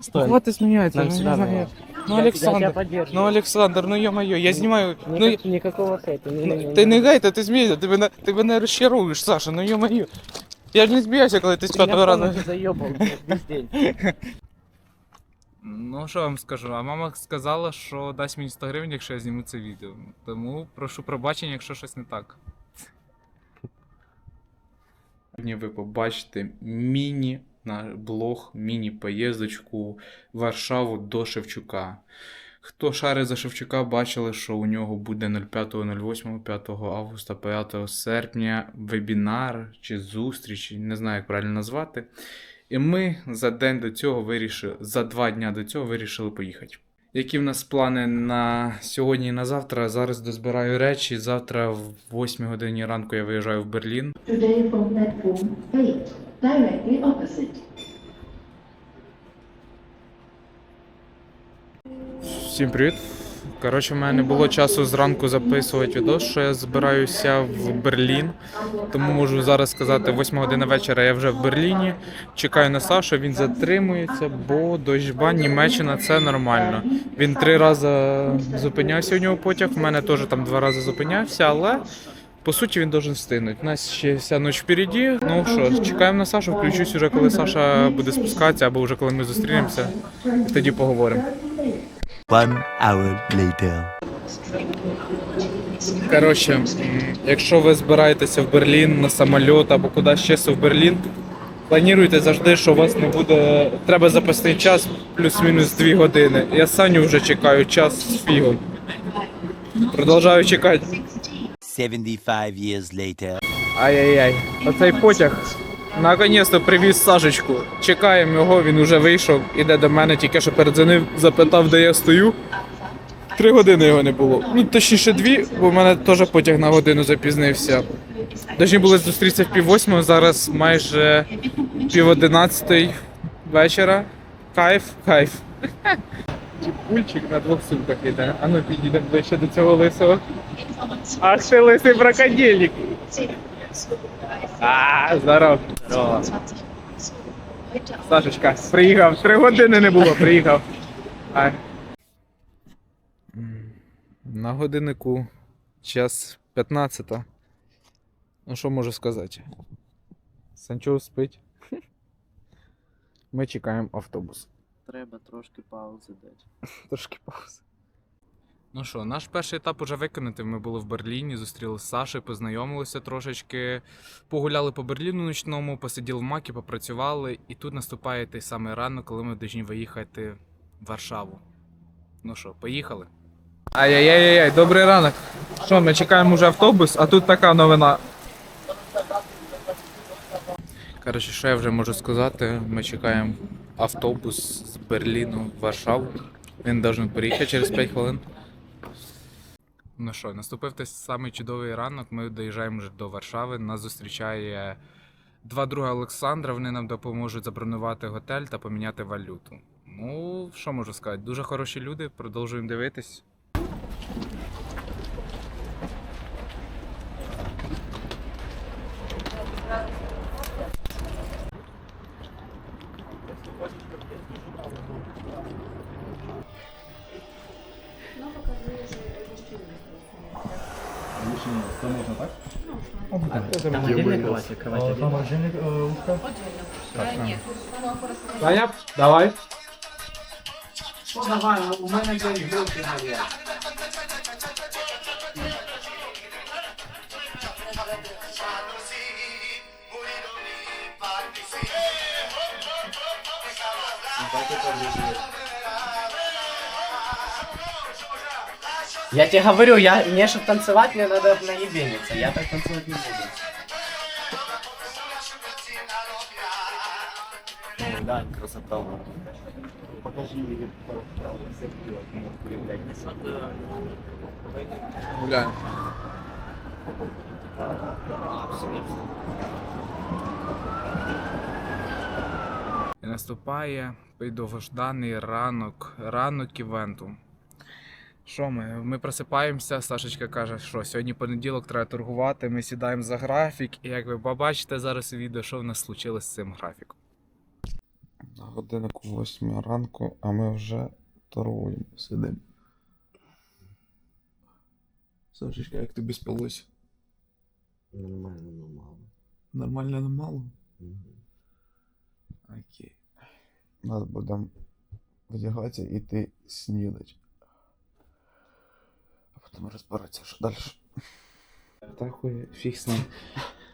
Стой. Хватит смеяться, Нам ну, сюда ё-моё. надо. ну Я- Я тебя Александр, поддерживаю. ну Александр, ну ё-моё, я знімаю, ну Никак- Никакого хейта. не- не- ти не гайта, ти смієшся, ти мене, ти мене розчаруєш, Саша, ну ё-моё. Я ж не сміявся, коли ти з Ты меня п'ятого разу. полностью заебал, блядь, весь день. Ну, що вам скажу, а мама сказала, що дасть мені 100 гривень, якщо я зніму це відео. Тому прошу пробачення, якщо щось не так. Сьогодні ви побачите міні на блог, міні-поїздочку Варшаву до Шевчука. Хто шарить за Шевчука, бачили, що у нього буде 05.08, 5 августа, 5 серпня вебінар чи зустріч, не знаю, як правильно назвати. І ми за день до цього вирішили, за два дня до цього вирішили поїхати. Які в нас плани на сьогодні і на завтра? Зараз дозбираю речі. Завтра в 8 годині ранку я виїжджаю в Берлін. Today from 8, directly opposite. Всім привіт. Коротше, в мене не було часу зранку записувати відео, що я збираюся в Берлін. Тому можу зараз сказати, 8 година вечора я вже в Берліні. Чекаю на Сашу, він затримується, бо дощба Німеччина це нормально. Він три рази зупинявся у нього потяг, в мене теж там два рази зупинявся, але по суті він должен встигнути. У нас ще вся ніч впереді. Ну що, чекаємо на Сашу, включусь уже, коли Саша буде спускатися, або вже коли ми зустрінемося, і тоді поговоримо. One hour later. Коротше, якщо ви збираєтеся в Берлін на самоліт або куди ще в Берлін, плануйте завжди, що у вас не буде. Треба запасний час плюс-мінус 2 години. Я Саню вже чекаю час з фігом. Продовжую чекати. 75 years later. Ай-яй-яй, оцей потяг. Наконець-то привіз Сашечку. Чекаємо його, він уже вийшов, іде до мене, тільки що передзвонив, запитав, де я стою. Три години його не було. Ну, точніше, дві, бо в мене теж потяг на годину запізнився. Должні були зустрітися в пів восьмого, зараз майже пів одинадцятий вечора. Кайф, кайф. Пульчик на двох сумках іде. А ну підійдемо ближче до цього лисого. Ах, ще лисий браконьєрник. А, здоров. Здорово. Сашечка, приїхав. Три години не було, приїхав. Ай. На годиннику час 15. Ну що можу сказати? Санчо спить. Ми чекаємо автобус. Треба трошки паузи дати. Трошки паузи. Ну що, наш перший етап уже виконати. Ми були в Берліні, зустріли з Сашею, познайомилися трошечки, погуляли по Берліну ночному, посиділи в макі, попрацювали. І тут наступає той самий ранок, коли ми повинні виїхати в Варшаву. Ну що, поїхали? Ай-яй-яй, добрий ранок. Що, ми чекаємо вже автобус, а тут така новина. Коротше, що я вже можу сказати? Ми чекаємо автобус з Берліну в Варшаву. Він должен приїхати через 5 хвилин. Ну що, наступив той самий чудовий ранок. Ми доїжджаємо вже до Варшави. Нас зустрічає два друга Олександра. Вони нам допоможуть забронювати готель та поміняти валюту. Ну, що можу сказати? Дуже хороші люди, продовжуємо дивитись. Там отдельная кровать, кровать отдельная. Саня, давай. Я тебе говорю, я, мне чтобы танцевать, мне надо наебениться. Я так танцевать не буду. Да, красота. Покажи Гуляємо. І наступає довгожданий ранок, ранок івенту. Що ми? Ми просипаємося, Сашечка каже, що сьогодні понеділок треба торгувати, ми сідаємо за графік, і як ви побачите зараз у відео, що в нас случилось з цим графіком. На годиннику 8 ранку, а ми вже торгуємо, сидимо. Сашечка, як тобі спалося? Нормально, мало. Нормально, не мало? Окей. Нас будемо вдягатися і йти снідати. Потім розбиратися, що далі. Так фіг з ним.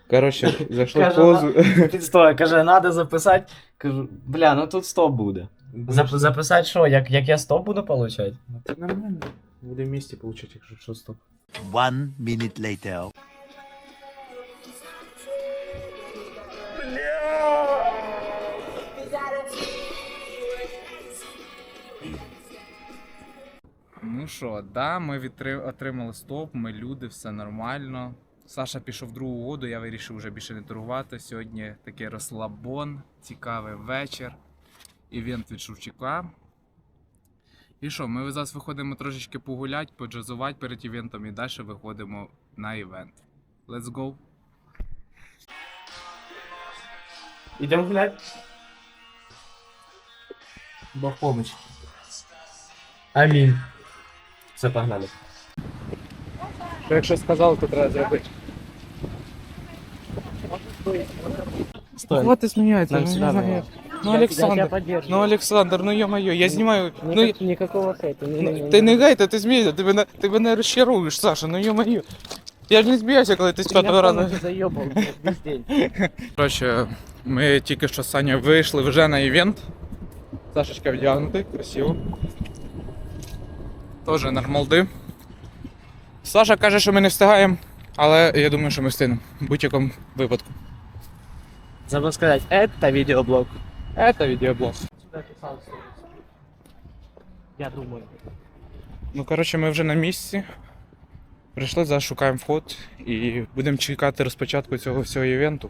Коротше, зайшли в Каже, позу. Підстой, каже, надо записати. Кажу, бля, ну тут 100 буде. Зап записати що, як, як я 100 буду получати? Це нормально. Буде в місті получати, якщо що стоп. One minute later. Ну що, да, ми відтри... отримали стоп, ми люди, все нормально. Саша пішов в другу воду, я вирішив вже більше не торгувати. Сьогодні такий розслабон, цікавий вечір. Івент від Шевчука. І що, ми зараз виходимо трошечки погулять, поджазувати перед івентом і далі виходимо на івент. Let's go! Ідемо гуляти? Бог помощь. Амінь. Все, погнали. Якщо сказали, то треба зробити. Стой. Хватит смеяться, Нам ну, сюда не надо. знаю. Ну, Я- я Александр, тебя поддерживаю. ну, Александр, ну ё-моё, я снимаю. Ну, Никак- никакого хейта. Не, не, не, ти не гайта, ти смієшся, ти мене, ти мене розчаруєш, Саша, ну ё-моё. Я ж не сміюся, коли ти з п'ятого разу. заебал весь день. Коротше, ми тільки що з Саню вийшли вже на івент. Сашечка вдягнутий, красиво. Тоже нормалди. Саша каже, що ми не встигаємо, але я думаю, що ми встигнемо. В будь-якому випадку. Забыл сказать, это видеоблог. Це відеоблог. Я думаю. Ну, коротше, ми вже на місці. Прийшли, зараз шукаємо вход і будемо чекати розпочатку цього всього івенту.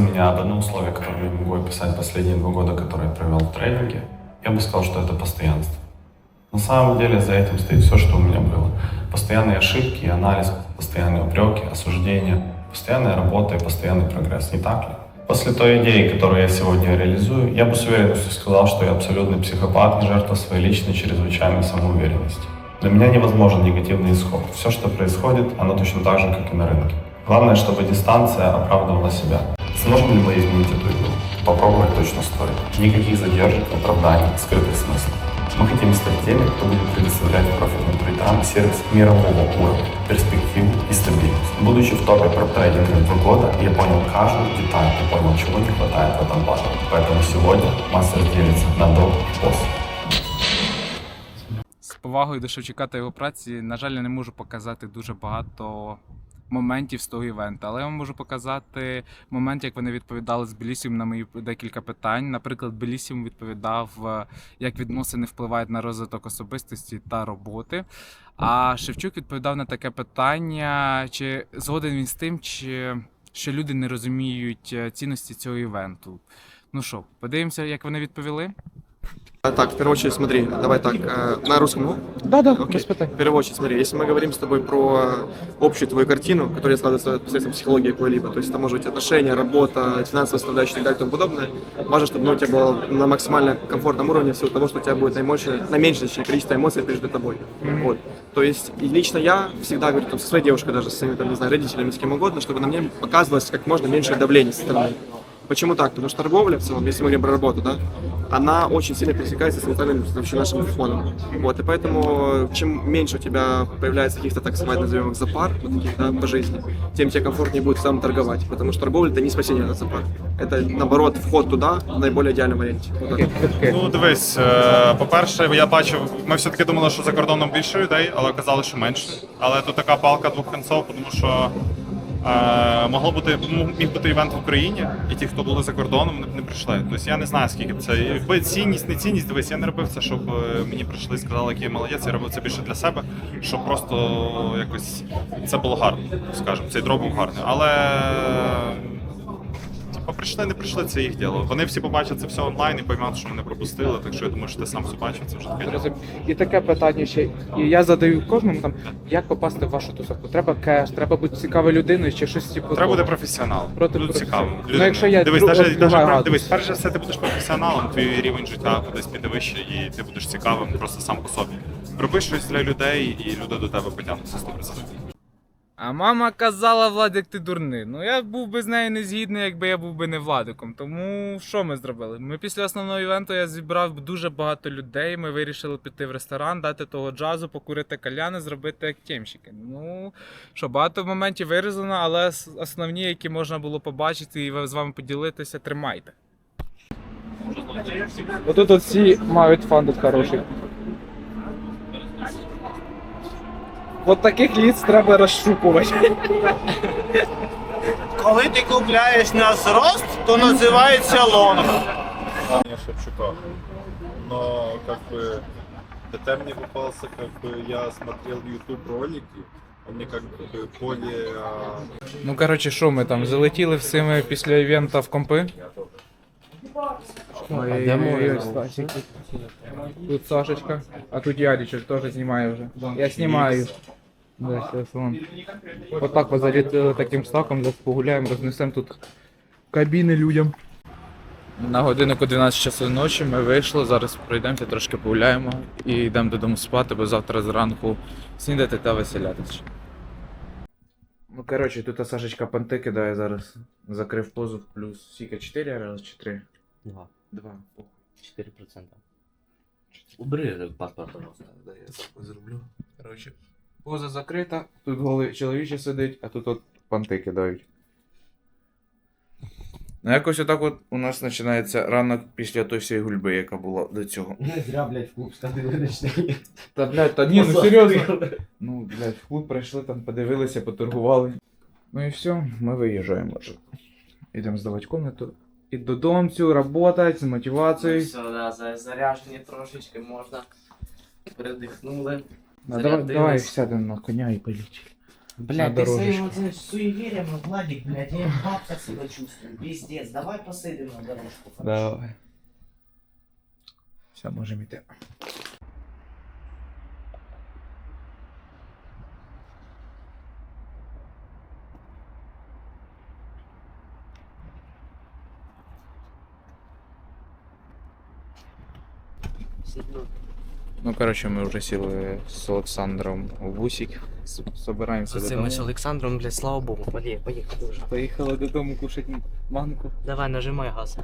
спросил меня об одном условии, которое я могу описать последние два года, которые я провел в трейдинге, я бы сказал, что это постоянство. На самом деле за этим стоит все, что у меня было. Постоянные ошибки, анализ, постоянные упреки, осуждения, постоянная работа и постоянный прогресс, не так ли? После той идеи, которую я сегодня реализую, я бы с уверенностью сказал, что я абсолютный психопат и жертва своей личной чрезвычайной самоуверенности. Для меня невозможен негативный исход. Все, что происходит, оно точно так же, как и на рынке. Главное, чтобы дистанция оправдывала себя. Сможем ли мы изменить эту игру? Попробовать точно стоит. Никаких задержек, оправданий, скрытых смыслов. Мы хотим стать теми, кто будет предоставлять профитным трейдерам сервис мирового уровня, перспективу и стабильность. Будучи в топе проп-трейдинга два года, я понял каждую деталь и понял, чего не хватает в этом батле. Поэтому сегодня масса разделится на до и после. З повагою до Шевчука та його праці, на жаль, я не можу показати дуже багато моментів з того івенту, але я вам можу показати момент, як вони відповідали з Белісіум на мої декілька питань. Наприклад, Белісіум відповідав, е, як відносини впливають на розвиток особистості та роботи. А Шевчук відповідав на таке питання, чи згоден він з тим, чи що люди не розуміють е, цінності цього івенту. Ну що, подивимося, як вони відповіли? Так, в первую очередь, смотри, давай так, э, на русском, ну? Да, да, Окей. В первую очередь, смотри, если мы говорим с тобой про общую твою картину, которая складывается посредством психологии какой-либо, то есть это может быть отношения, работа, финансовая составляющая и так далее и тому подобное, важно, чтобы ну, у тебя было на максимально комфортном уровне в силу того, что у тебя будет наименьшее количество эмоций перед тобой. Вот. То есть и лично я всегда говорю там, со своей девушкой, даже со своими, там, не знаю, родителями, с кем угодно, чтобы на мне показывалось как можно меньше давления со стороны. Почему так? Потому что торговля в целом, если мы говорим про работу, да, она очень сильно пересекается с ментальным вообще нашим фоном. Вот, и поэтому чем меньше у тебя появляется каких-то, так сказать, назовем их запар, вот таких, да, по жизни, тем тебе комфортнее будет сам торговать. Потому что торговля это не спасение от запар. Это наоборот вход туда в наиболее идеальном варианте. Вот так. Ну, дивись, е, по-перше, я бачив, ми все-таки думали, що за кордоном більше людей, але оказалось, що менше. Але тут така палка двох кінців, тому що е, могло бути, міг бути івент в Україні, і ті, хто були за кордоном, не прийшли. Тобто я не знаю, скільки це. Якби цінність, не цінність, дивись, я не робив це, щоб е, мені прийшли і сказали, який я молодець, я робив це більше для себе, щоб просто якось це було гарно, скажімо, цей дроб був гарний. Але Типа прийшли, не прийшли, це їх діло. Вони всі побачать це все онлайн і поймуть, що вони пропустили. Так що я думаю, що ти сам все бачив, це вже таке діло. І таке питання ще. І я задаю кожному там, як попасти в вашу тусовку? Треба кеш, треба бути цікавою людиною чи щось типу. Треба бути того? професіонал. Проти Дуже професіонал. цікаво. Ну, якщо я дивись, друг- от даже, друга дивись, перш за все, ти будеш професіоналом, твій рівень життя кудись піде вище, і ти будеш цікавим просто сам по собі. Роби щось для людей, і люди до тебе потягнуться 100%. А мама казала, Владик, ти дурний. Ну я був би з нею не згідний, якби я був би не Владиком. Тому що ми зробили? Ми після основного івенту я зібрав дуже багато людей. Ми вирішили піти в ресторан, дати того джазу, покурити каляни, зробити як тємщики. Ну що, багато моментів вирізано, але основні, які можна було побачити і з вами поділитися, тримайте. Отут от всі мають фандит хороший. От таких ліц треба розшукувати. Коли ти купляєш на зрост, то називається лонг. Шевчука. Но как бы это мне попался, как бы я смотрел YouTube ролики, они как бы более а, Ну коротше, що ми там залетіли всіми після івента в компи? А де можна? Тут Сашечка, а тут Яричек теж знімає вже. Я знімаю. Да, сейчас вон. Вот так вот залетели таким стаком, зараз погуляємо, рознесемо тут кабіни людям. На годиннику 12 часов ночі ми вийшли, зараз пройдемося, трошки погуляємо і йдемо додому спати, бо завтра зранку снідати та веселятися. Ну коротше, тут Сашечка панти кидає зараз. Закрив позу плюс скільки, 4 раз чи 3? Два. 2. 4%. Убери паспорт, пожалуйста. Да, я так зроблю. Коротше, поза закрита, тут голий чоловіче сидить, а тут от панти кидають. Ну якось отак от у нас починається ранок після той всієї гульби, яка була до цього. Не зря, блядь, в клуб сходили ночний. Та блядь, та ні, ну серйозно. Ну, блядь, в клуб прийшли, там подивилися, поторгували. Ну і все, ми виїжджаємо вже. Ідемо здавати комнату. І додомцю, работать з мотивацією. Все, да, за- заряжені трошечки можна. Передихнули. Ну, давай, давай сядемо на коня і полетіли. Блядь, ти ты дорожечку. своим вот этим суеверием, Владик, блядь, я бабка себя чувствую. Пиздец, давай посадим на дорожку. хорошо? Давай. Все, можемо йти. Ну, коротше, ми вже сіли з Олександром в бусик. С- Собираємося С додому. этим, с Александром, блядь, слава богу, поехали, поехали уже. Поїхали додому кушати манку. Давай, нажимай газ.